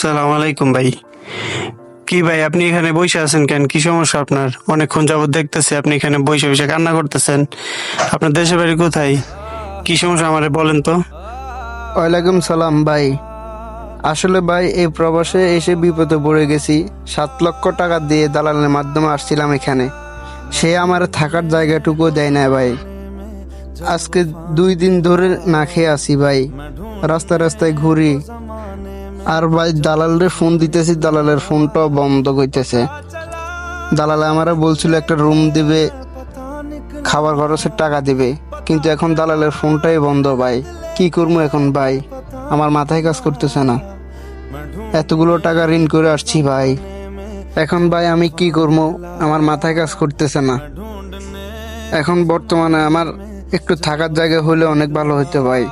সালাম আলাইকুম ভাই। কি ভাই, আপনি এখানে বসে আছেন কেন? কি সমস্যা আপনার? অনেকক্ষণ যাবত দেখতেছি আপনি এখানে বসে বসে কান্না করতেছেন। আপনার দেশের বাড়ি কোথায়? কি সমস্যা আমারে বলেন তো। ওয়ালাইকুম সালাম ভাই। আসলে ভাই, এই প্রবাসে এসে বিপদে পড়ে গেছি। সাত লক্ষ টাকা দিয়ে দালালের মাধ্যমে আসছিলাম এখানে। সে আমার থাকার জায়গাটুকু দেয় না ভাই। আজকে দুই দিন ধরে না খেয়ে আসি ভাই। রাস্তায় রাস্তায় ঘুরি আর ভাই দালালের ফোন দিতেছি, দালালের ফোনটাও বন্ধ করতেছে দালালে আমারা বলছিল একটা রুম দিবে, খাবার খরচের টাকা দিবে। কিন্তু এখন দালালের ফোনটাই বন্ধ ভাই। কি করব এখন ভাই? আমার মাথায় কাজ করতেছে না। এতগুলো টাকা ঋণ করে আসছি ভাই। এখন ভাই আমি কি করব? আমার মাথায় কাজ করতেছে না। এখন বর্তমানে আমার একটু থাকার জায়গা হলে অনেক ভালো হতো ভাই।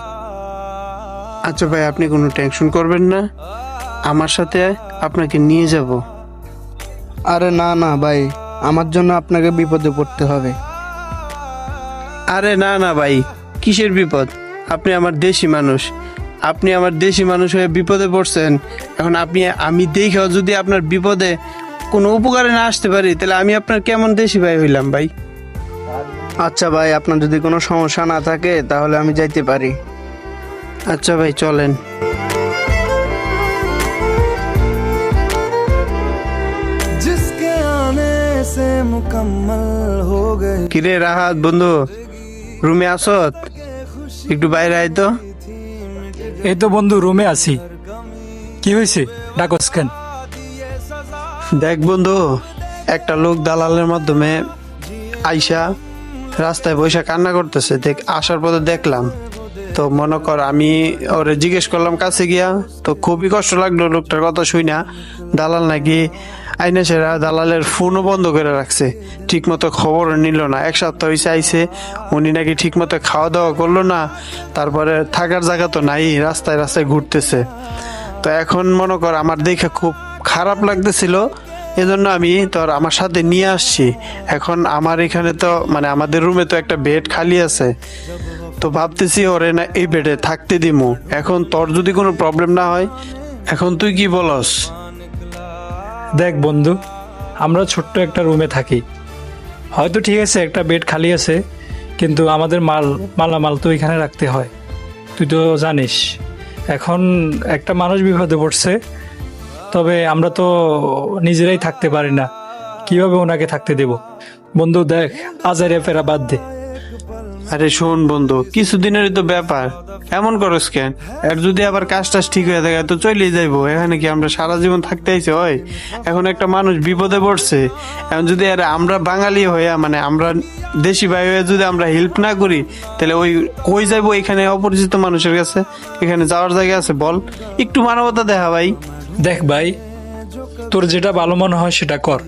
আচ্ছা ভাই আপনি কোনো টেনশন করবেন না। আমার সাথে আপনাকে নিয়ে যাব। আরে না না ভাই আমার জন্য আপনাকে বিপদে পড়তে হবে। আরে না না ভাই কিসের বিপদ? আপনি আমার দেশি মানুষ। আপনি আমার দেশি মানুষ হয়ে বিপদে পড়ছেন। এখন আপনি আমি দেখেও যদি আপনার বিপদে কোনো উপকারে না আসতে পারি তাহলে আমি আপনার কেমন দেশি ভাই হইলাম ভাই? আচ্ছা ভাই আপনার যদি কোনো সমস্যা না থাকে তাহলে আমি যাইতে পারি। আচ্ছা ভাই চলেন। কিরে রাহাত বন্ধু রুমে আসত একটু বাইরে আয় তো। এই তো বন্ধু রুমে আছি। কি হয়েছে? ডাকস কেন? দেখ বন্ধু একটা লোক দালালের মাধ্যমে আইসা রাস্তায় বৈশা কান্না করতেছে। দেখ আসার পথে দেখলাম। তো মনে কর, আমি ওরে জিজ্ঞেস করলাম, কাছে গিয়া? তো খুবই কষ্ট লাগল, লোকটার কথা শুই না। দালাল নাকি আইনা সেরা দালালের ফোনও বন্ধ করে রাখছে। ঠিক মতো খবর নিল না। এক সপ্তাহ হয়েছে আইসে উনি নাকি ঠিক মতো খাওয়া দাওয়া করল না। তারপরে থাকার জায়গা তো নাই, রাস্তায় রাস্তায় ঘুরতেছে। তো এখন মনে কর, আমার দেখে খুব খারাপ লাগতেছিল। এজন্য আমি তোর আমার সাথে নিয়ে আসছি। এখন আমার এখানে তো মানে আমাদের রুমে তো একটা বেড খালি আছে। তো ভাবতেছি ওরে না এই বেডে থাকতে দিমু। এখন তোর যদি কোনো প্রবলেম না হয়, এখন তুই কি বলস? দেখ বন্ধু, আমরা ছোট্ট একটা রুমে থাকি। হয়তো ঠিক আছে, একটা বেড খালি আছে, কিন্তু আমাদের মাল, মালামাল তো এখানে রাখতে হয়। তুই তো জানিস, এখন একটা মানুষ বিপদে পড়ছে, তবে আমরা তো নিজেরাই থাকতে পারি না। কীভাবে ওনাকে থাকতে দেব? বন্ধু, দেখ আজারে ফেরা বাদ দে। আরে শোন বন্ধু, কিছুদিনেরই তো ব্যাপার। এমন করস কেন? আর যদি আবার কাজ টাজ ঠিক হয়ে থাকে, তো চলেই যাইবো। এখানে কি আমরা সারা জীবন থাকতে আইছি? হয় এখন একটা মানুষ বিপদে পড়ছে। এখন যদি আর আমরা বাঙালি হইয়া মানে আমরা দেশি ভাই হয়ে যদি আমরা হেল্প না করি, তাহলে ওই কই যাইবো এখানে অপরিচিত মানুষের কাছে? এখানে যাওয়ার জায়গা আছে, বল। একটু মানবতা দেখা, ভাই। দেখ, ভাই, তোর যেটা ভালো মনে হয় সেটা কর।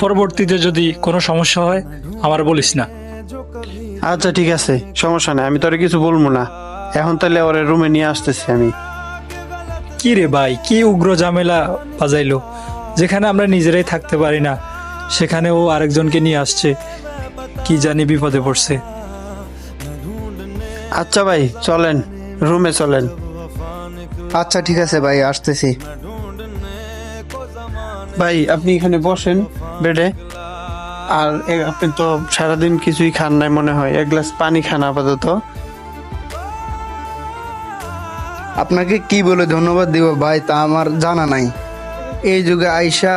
পরবর্তীতে যদি কোনো সমস্যা হয়, আমার বলিস না। আচ্ছা ঠিক আছে। সমস্যা নাই আমি তোরে কিছু বলব না। এখন তাহলে ওরে রুমে নিয়ে আসতেছি আমি। কি রে ভাই কি উগ্র ঝামেলা বাজাইলো? যেখানে আমরা নিজেরাই থাকতে পারি না সেখানে ও আরেকজনকে নিয়ে আসছে। কি জানি বিপদে পড়ছে। আচ্ছা ভাই চলেন রুমে চলেন। আচ্ছা ঠিক আছে ভাই আসতেছি। ভাই আপনি এখানে বসেন বেডে আর আপনি তো সারাদিন কিছুই খান নাই মনে হয়। এক গ্লাস পানি খান আপাতত। আপনাকে কি বলে ধন্যবাদ দিব? ভাই, তা আমার জানা নাই। এই যুগে আইসা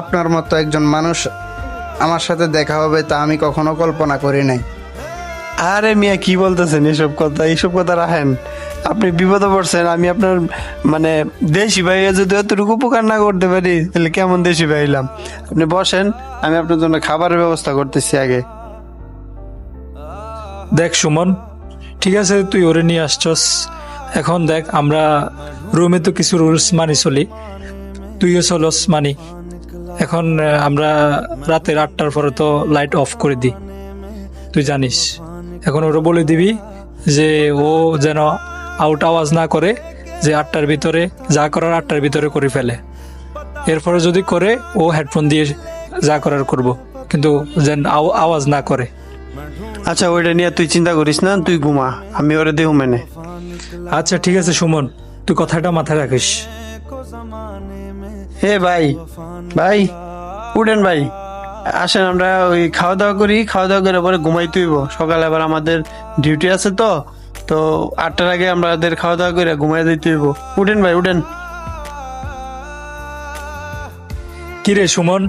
আপনার মতো একজন মানুষ আমার সাথে দেখা হবে তা আমি কখনো কল্পনা করি নাই। আরে মিয়া, কি বলতেছেন? এসব কথা এইসব কথা রাখেন। আপনি বিপদে পড়ছেন, আমি আপনার মানে দেশি ভাই যদি এতটুকু উপকার না করতে পারি, তাহলে কেমন দেশি ভাইলাম আপনি বসেন, আমি আপনার জন্য খাবারের ব্যবস্থা করতেছি আগে। দেখ সুমন, ঠিক আছে, তুই ওরে নিয়ে আসছস। এখন দেখ, আমরা রুমে তো কিছু রুলস মানি চলি। তুইও চলস মানি। এখন আমরা রাতের আটটার পরে তো লাইট অফ করে দিই। তুই জানিস। এখন ওরা বলে দিবি যে ও যেন আউট আওয়াজ না করে যে আটটার ভিতরে যা করার আটটার ভিতরে করে ফেলে। এরপরে যদি করে ও হেডফোন দিয়ে যা করার করব কিন্তু যেন আওয়াজ না করে। আচ্ছা ওইটা নিয়ে তুই চিন্তা করিস না তুই ঘুমা আমি ওরে দেহ মেনে। আচ্ছা ঠিক আছে সুমন তুই কথাটা মাথায় রাখিস। হে ভাই ভাই উঠেন ভাই। আসেন, আমরা ওই খাওয়া দাওয়া করি। খাওয়া দাওয়া করে পরে ঘুমাই তুইব সকালে আবার আমাদের ডিউটি আছে তো। তো আটটার আগে আমাদের খাওয়া দাওয়া করে ঘুমাই দিতে হইব। উঠেন ভাই, উঠেন। কিরে সুমন?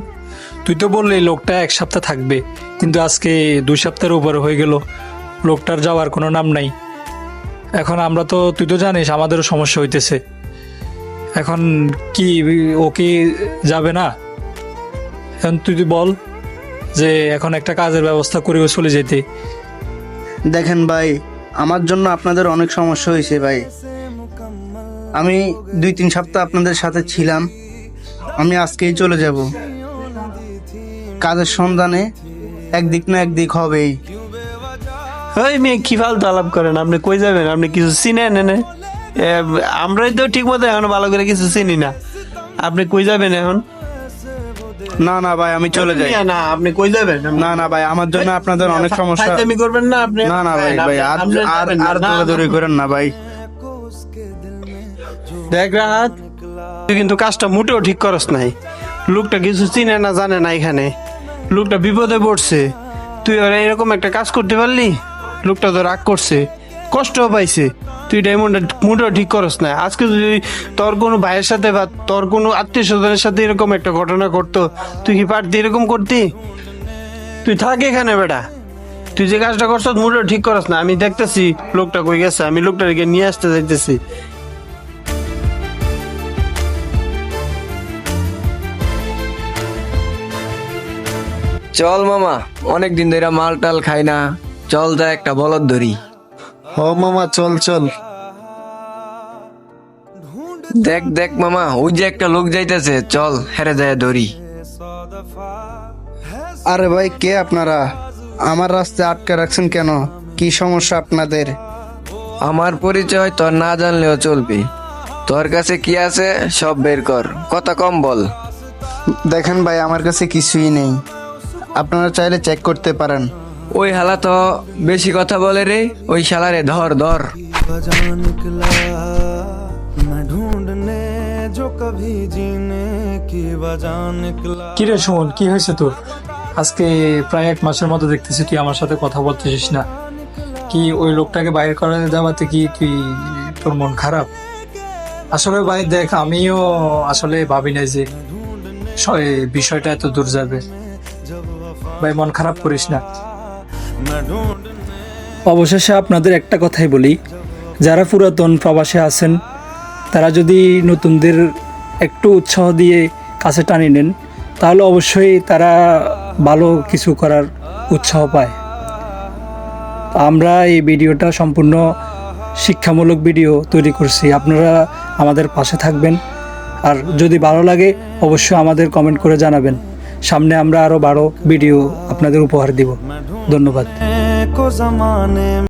তুই তো বললি লোকটা এক সপ্তাহ থাকবে, কিন্তু আজকে দুই সপ্তাহের উপরে হয়ে গেল। লোকটার যাওয়ার কোনো নাম নাই। এখন আমরা তো, তুই তো জানিস আমাদেরও সমস্যা হইতেছে। এখন কি, ও কি যাবে না? এখন তুই বল। যে এখন একটা কাজের ব্যবস্থা করেও চলে যেতে। দেখেন ভাই আমার জন্য আপনাদের অনেক সমস্যা হয়েছে ভাই। আমি দুই তিন সপ্তাহ আপনাদের সাথে ছিলাম। আমি আজকেই চলে যাব। কাজের সন্ধানে একদিক না একদিক হবেই। ওই মেয়ে কি ফালতু আলাপ করেন? আপনি কই যাবেন? আপনি কিছু চিনেন এনে? আমরাই তো ঠিক মতো এখন ভালো করে কিছু চিনি না। আপনি কই যাবেন এখন? না না ভাই আমি চলে যাই। না আপনি কই যাবেন? না না ভাই আমার জন্য আপনাদের অনেক সমস্যা। ফাইজলামি করবেন না আপনি। না না ভাই ভাই আর আর আর দৌড়াদৌড়ি করেন না ভাই। দেখ রাহাত তুই কিন্তু কাজটা মোটেও ঠিক করস নাই। লোকটা কিছু চিনে না জানে না এখানে। লোকটা বিপদে পড়ছে। তুই ওরা এরকম একটা কাজ করতে পারলি? লোকটা তো রাগ করছে। কষ্টও পাইছে। তুই এমনটা মোটেও ঠিক করস না। আজকে যদি তোর কোনো ভাইয়ের সাথে বা তোর কোনো আত্মীয় স্বজনের সাথে এরকম একটা ঘটনা ঘটতো, তুই কি পারতি এরকম করতি? তুই থাক এখানে বেটা। তুই যে কাজটা করছ মোটেও ঠিক করস না। আমি দেখতেছি লোকটা কই গেছে, আমি লোকটাকে নিয়ে আসতে যাইতেছি। চল মামা অনেক দিন ধরে মাল টাল খাই না। চল যা একটা বলদ ধরি। হ মামা চল চল। দেখ দেখ মামা ওই যে একটা লোক যাইতেছে চল হেরে যায় ধরি আরে ভাই কে আপনারা? আমার রাস্তায় আটকে রাখছেন কেন? কি সমস্যা আপনাদের? আমার পরিচয় তোর না জানলেও চলবে। তোর কাছে কি আছে সব বের কর। কথা কম বল। দেখেন ভাই আমার কাছে কিছুই নেই। আপনারা চাইলে চেক করতে পারেন। ওই হালা তো বেশি কথা বলে রে ওই শালারে ধর ধর। কিরে সুমন কি হয়েছে তোর? আজকে প্রায় এক মাসের মতো দেখতেছি তুই আমার সাথে কথা বলতেছিস না। কি ওই লোকটাকে বাইরে করে যাওয়াতে কি তুই তোর মন খারাপ? আসলে ভাই দেখ আমিও আসলে ভাবি নাই যে বিষয়টা এত দূর যাবে। ভাই মন খারাপ করিস না। অবশেষে আপনাদের একটা কথাই বলি, যারা পুরাতন প্রবাসে আছেন, তারা যদি নতুনদের একটু উৎসাহ দিয়ে কাছে টানি নেন, তাহলে অবশ্যই তারা ভালো কিছু করার উৎসাহ পায়। আমরা এই ভিডিওটা সম্পূর্ণ শিক্ষামূলক ভিডিও তৈরি করছি। আপনারা আমাদের পাশে থাকবেন। আর যদি ভালো লাগে, অবশ্যই আমাদের কমেন্ট করে জানাবেন। সামনে আমরা আরও বারো ভিডিও আপনাদের উপহার দিব। ধন্যবাদ।